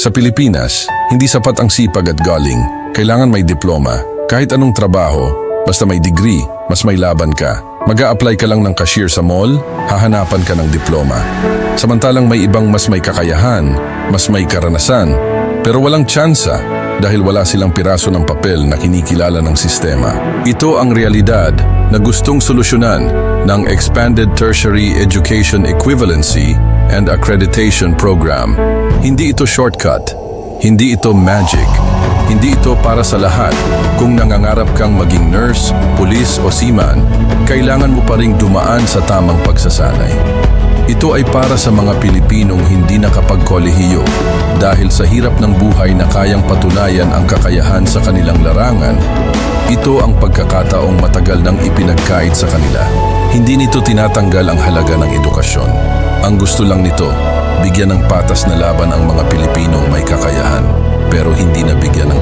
Sa Pilipinas, hindi sapat ang sipag at galing. Kailangan may diploma. Kahit anong trabaho, basta may degree, mas may laban ka. mag apply ka lang ng cashier sa mall, hahanapan ka ng diploma. Samantalang may ibang mas may kakayahan, mas may karanasan, pero walang tsansa dahil wala silang piraso ng papel na kinikilala ng sistema. Ito ang realidad na gustong solusyonan ng Expanded Tertiary Education Equivalency and Accreditation Program. Hindi ito shortcut, hindi ito magic, hindi ito para sa lahat. Kung nangangarap kang maging nurse, pulis o seaman, kailangan mo pa ring dumaan sa tamang pagsasanay. Ito ay para sa mga Pilipinong hindi nakapagkolehiyo dahil sa hirap ng buhay na kayang patunayan ang kakayahan sa kanilang larangan, ito ang pagkakataong matagal nang ipinagkait sa kanila. Hindi nito tinatanggal ang halaga ng edukasyon. Ang gusto lang nito, bigyan ng patas na laban ang mga Pilipinong may kakayahan, pero hindi nabigyan ng